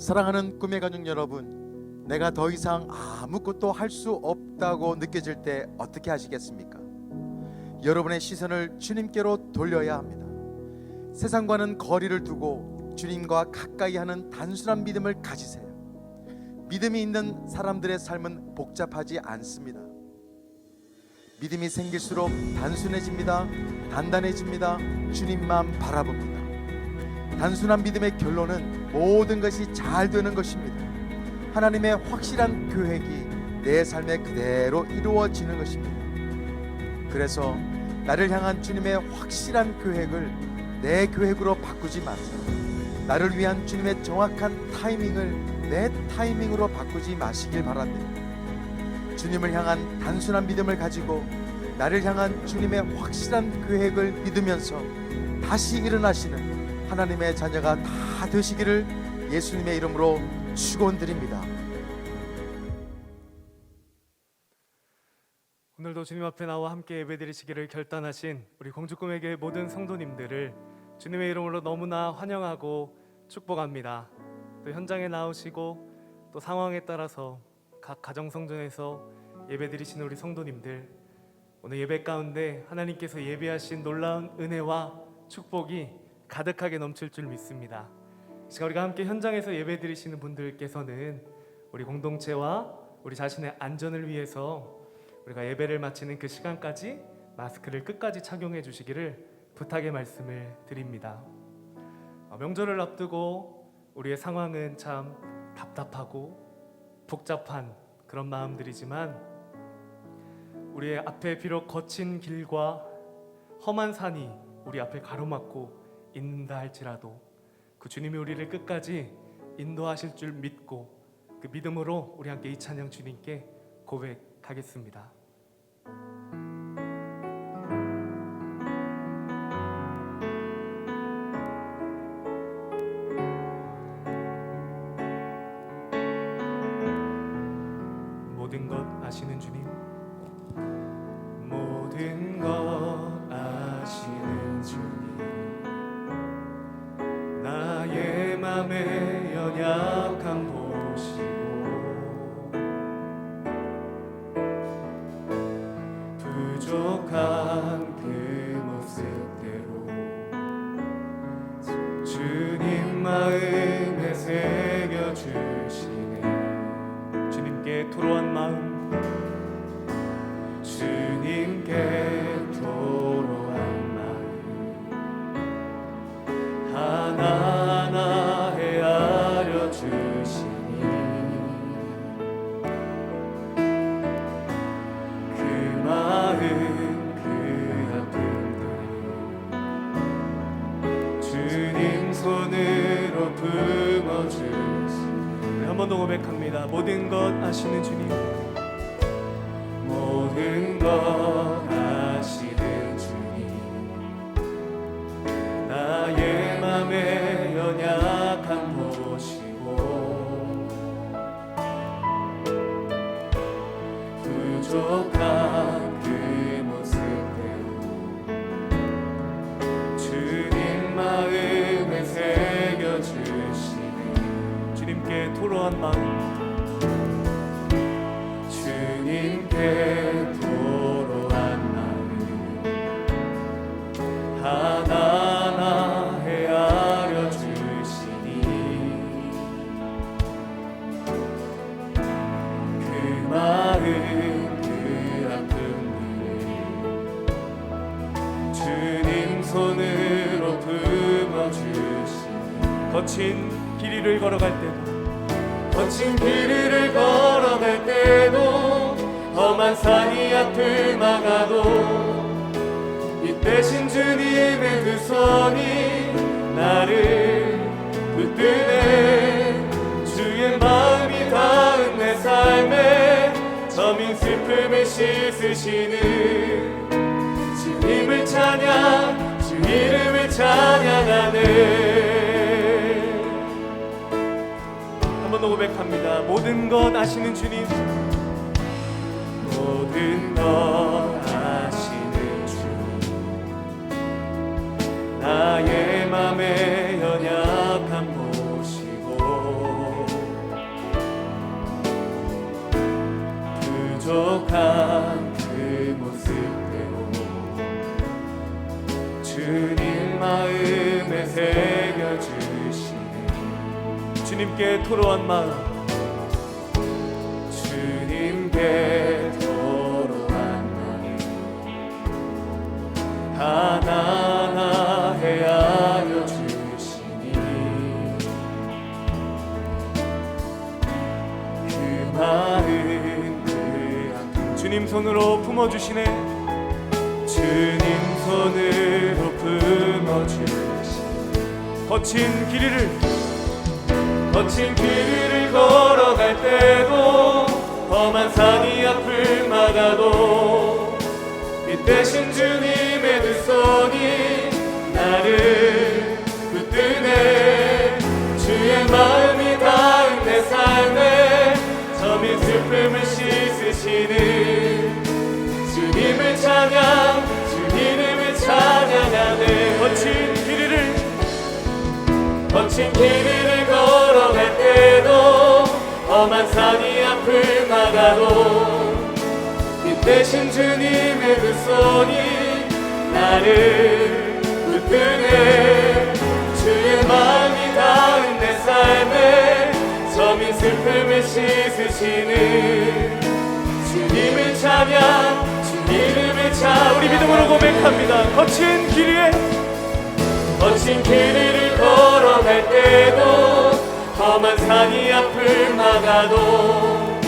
사랑하는 꿈의 가족 여러분, 내가 더 이상 아무것도 할 수 없다고 느껴질 때 어떻게 하시겠습니까? 여러분의 시선을 주님께로 돌려야 합니다. 세상과는 거리를 두고 주님과 가까이 하는 단순한 믿음을 가지세요. 믿음이 있는 사람들의 삶은 복잡하지 않습니다. 믿음이 생길수록 단순해집니다. 단단해집니다. 주님만 바라봅니다. 단순한 믿음의 결론은 모든 것이 잘 되는 것입니다. 하나님의 확실한 계획이 내 삶에 그대로 이루어지는 것입니다. 그래서 나를 향한 주님의 확실한 계획을 내 계획으로 바꾸지 마세요. 나를 위한 주님의 정확한 타이밍을 내 타이밍으로 바꾸지 마시길 바랍니다. 주님을 향한 단순한 믿음을 가지고 나를 향한 주님의 확실한 계획을 믿으면서 다시 일어나시는 하나님의 자녀가 다 되시기를 예수님의 이름으로 축원드립니다. 오늘도 주님 앞에 나와 함께 예배드리시기를 결단하신 우리 공주꿈에게 모든 성도님들을 주님의 이름으로 너무나 환영하고 축복합니다. 또 현장에 나오시고 또 상황에 따라서 각 가정 성전에서 예배드리시는 우리 성도님들 오늘 예배 가운데 하나님께서 예배하신 놀라운 은혜와 축복이 가득하게 넘칠 줄 믿습니다. 이 시간 우리가 함께 현장에서 예배드리시는 분들께서는 우리 공동체와 우리 자신의 안전을 위해서 우리가 예배를 마치는 그 시간까지 마스크를 끝까지 착용해 주시기를 부탁의 말씀을 드립니다. 어, 명절을 앞두고 우리의 상황은 참 답답하고 복잡한 그런 마음들이지만 우리의 앞에 비록 거친 길과 험한 산이 우리 앞에 가로막고 있는다 할지라도 그 주님이 우리를 끝까지 인도하실 줄 믿고 그 믿음으로 우리 함께 이 찬양 주님께 고백하겠습니다. 그 주님 손으로 품어주시니 거친 길이를 걸어갈 때도 거친 길을 걸어갈 때도 험한 산이 앞을 막아도 이 대신 주님의 두 손이 나를 붙드네. 주의 마음이 닿은 내 삶에 저민 슬픔을 씻으시는 주님을 찬양 주 이름을 찬양하네 한 번 더 고백합니다. 모든 것 아시는 주님. 모든 것 주님께 토로한 마음. 주님께 토로한 마음. 하나하나 해하여 주시니. 그 마음 그 주님 손으로 품어주시네. 주님 손으로 품어주시네. 거친 길이를 거친 길을 걸어갈 때도 험한 산이 앞을 막아도 이 대신 주님의 두 손이 나를 붙드네. 주의 마음이 닿은 내 삶에 점이 슬픔을 씻으시는 주님을 찬양 주 이름을 찬양하네. 거친 길이를 거친 길이를 때도 험한 산이 앞을 막아도 이 대신 주님의 그 손이 나를 붙드네. 주의 마음이 닿은 내 삶에 점인 슬픔을 씻으시는 주님을 찬양 주 이름을 찬양. 우리 믿음으로 고백합니다. 거친 길 위에 거친 길이를 걸어갈 때도 험한 산이 앞을 막아도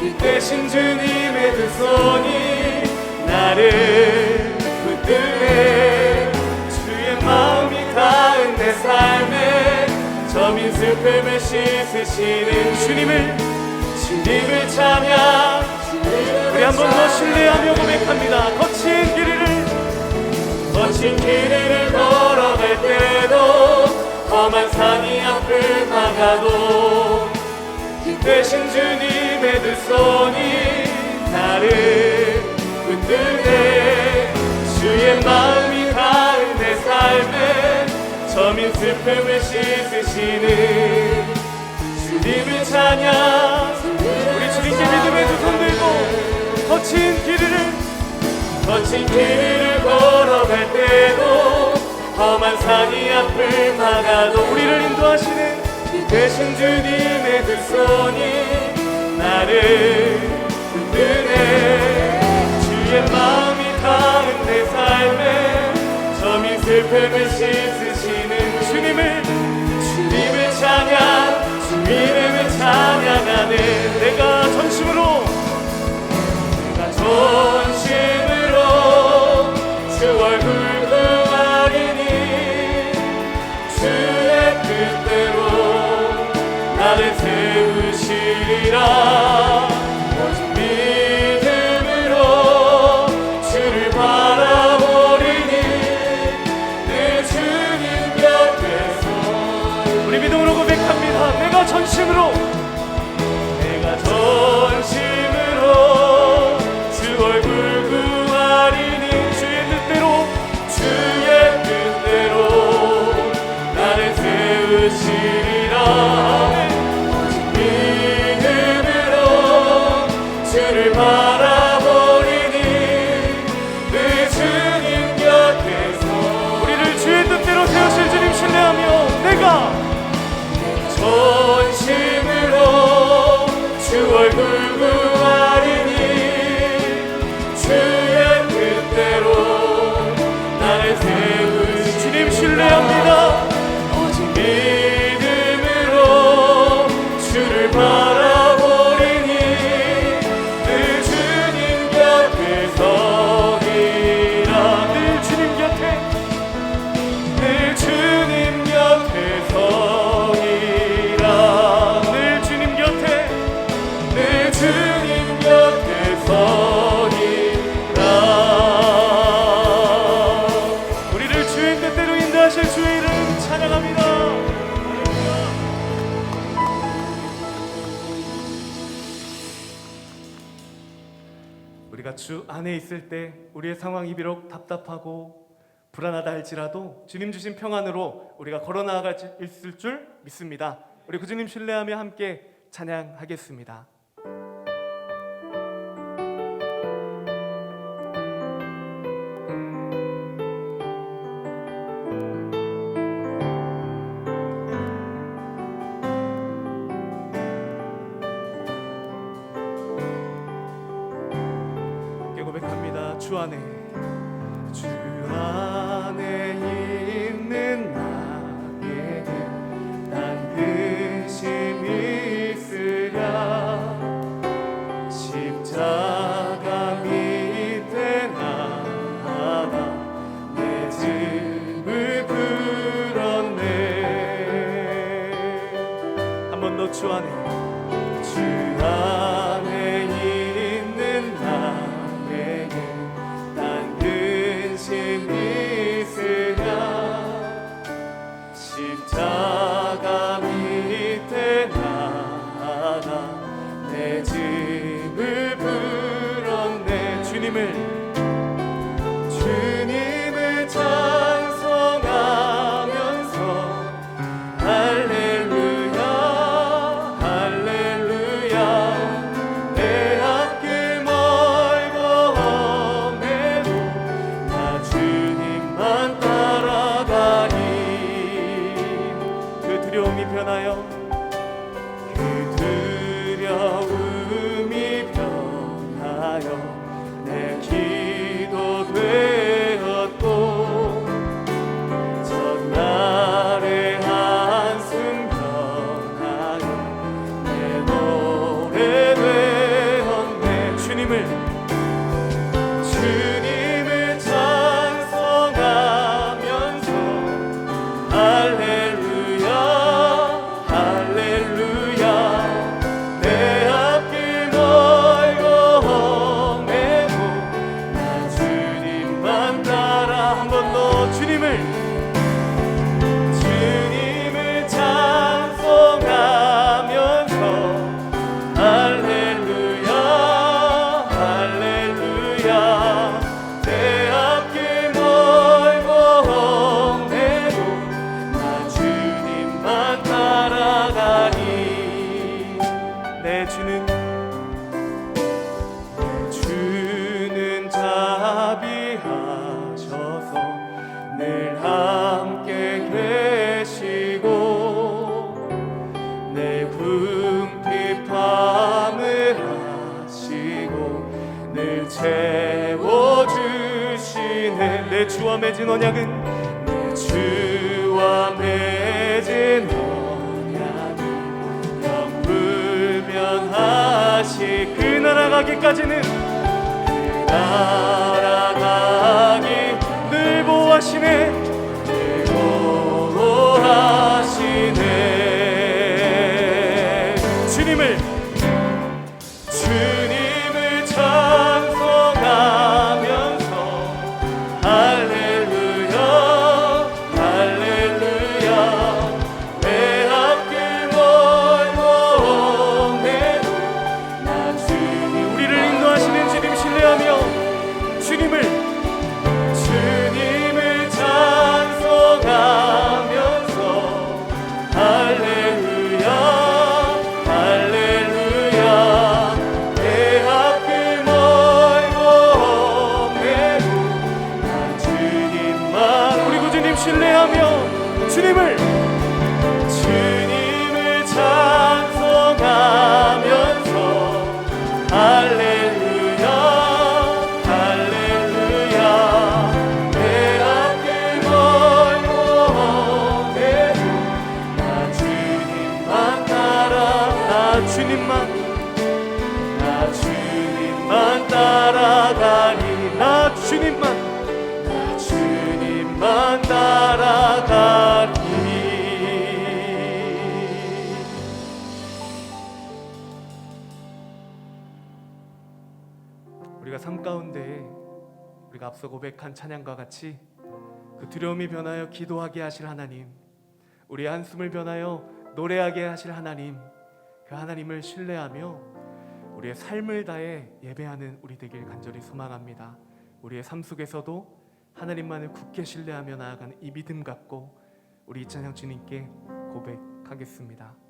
이 대신 주님의 두 손이 나를 붙드네 주의 마음이 닿은 내 삶에 점인 슬픔을 씻으시는 주님을 주님을 찬양. 우리 한 번 더 신뢰하며 고백합니다. 거친 길이를 거친 길을 걸어갈 때도 험한 산이 앞을 막아도 이 대신 주님의 두 손이 나를 붙드네 주의 마음이 닿은 내 삶에 점인 슬픔을 씻으시는 주님을 찬양. 우리 주님께 믿음의 두 손 들고 거친 길이를 거친 길을 걸어갈 때도 험한 산이 앞을 막아도 우리를 인도하시는 이 대신 주님의 두 손이 나를 붙드네. 주의 마음이 닿은 내 삶에 점인 슬픔을 씻으시는 주님을 있을 때 우리의 상황이 비록 답답하고 불안하다 할지라도 주님 주신 평안으로 우리가 걸어 나아갈 수 있을 줄 믿습니다. 우리 구주님 신뢰하며 함께 찬양하겠습니다. 늘 함께 계시고 내 궁핍함을 하시고 늘 채워주시네. 내 주와 맺은 언약은 내 주와 맺은 언약은 영불변하시. 그 나라 가기까지는 그 나라 가 tienes 앞서 고백한 찬양과 같이 그 두려움이 변하여 기도하게 하실 하나님, 우리 한숨을 변하여 노래하게 하실 하나님, 그 하나님을 신뢰하며 우리의 삶을 다해 예배하는 우리 되길 간절히 소망합니다. 우리의 삶 속에서도 하나님만을 굳게 신뢰하며 나아가는 이 믿음 갖고 우리 이찬영 주님께 고백하겠습니다.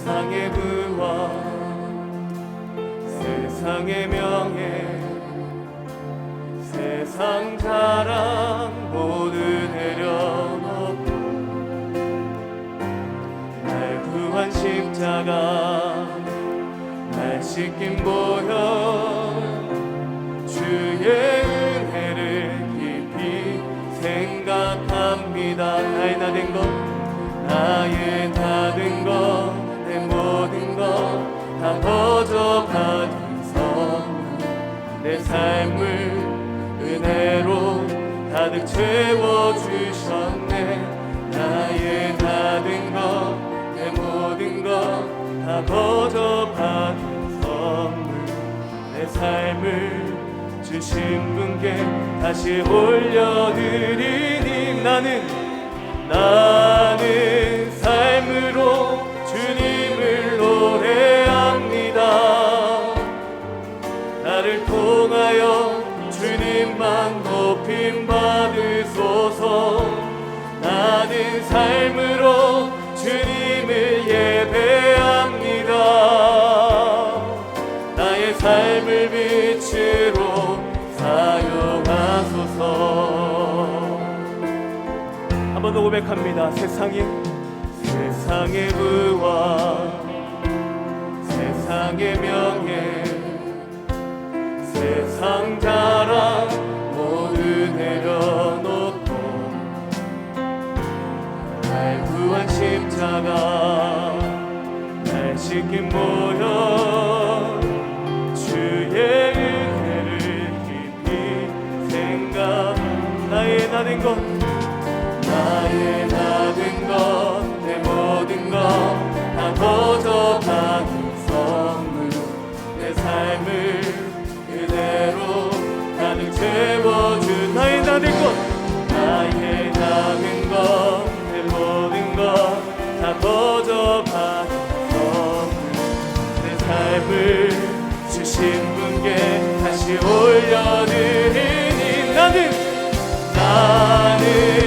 세상의 부와 세상의 명예 세상 자랑 모두 내려놓고 날 구한 십자가 날 씻긴 보혈 주의 은혜를 깊이 생각합니다. 나의 나된것 나의 다된 것 거저 받은 선내 삶을 은혜로 가득 채워주셨네. 나의 다된것내 모든 것 다 거저 받은 선물 내 삶을 주신 분께 다시 올려드리니 나는 나 고백합니다. 세상에 세상의 부와 세상의 명예 세상 자랑 모두 내려놓고 날 구한 십자가 날 씻긴 모여 삶을 주신 분께 다시 올려드리니 나는 나는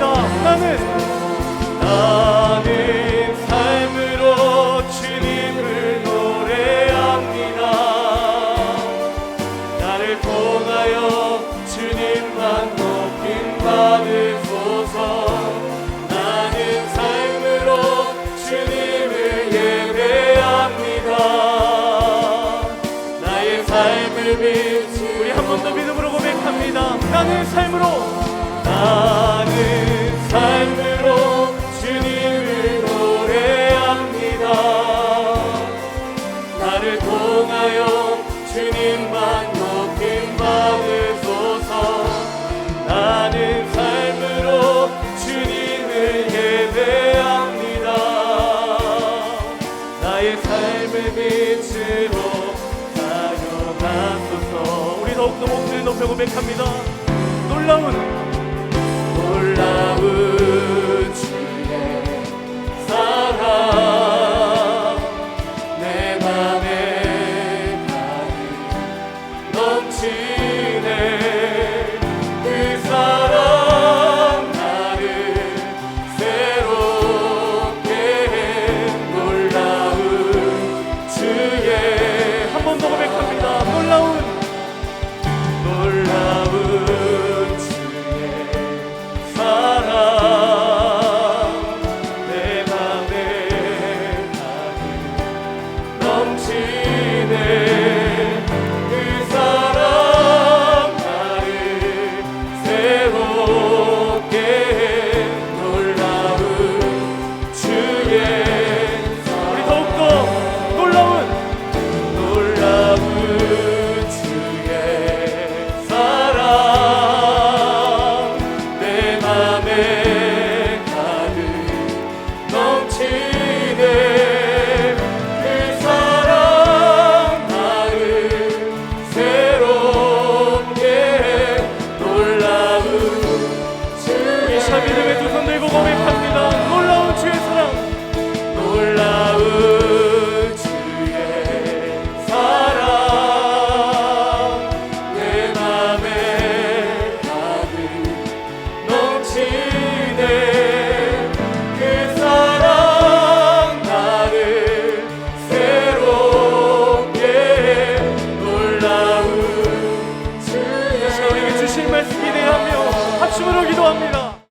나는 나는 고백합니다. 놀라운 놀라운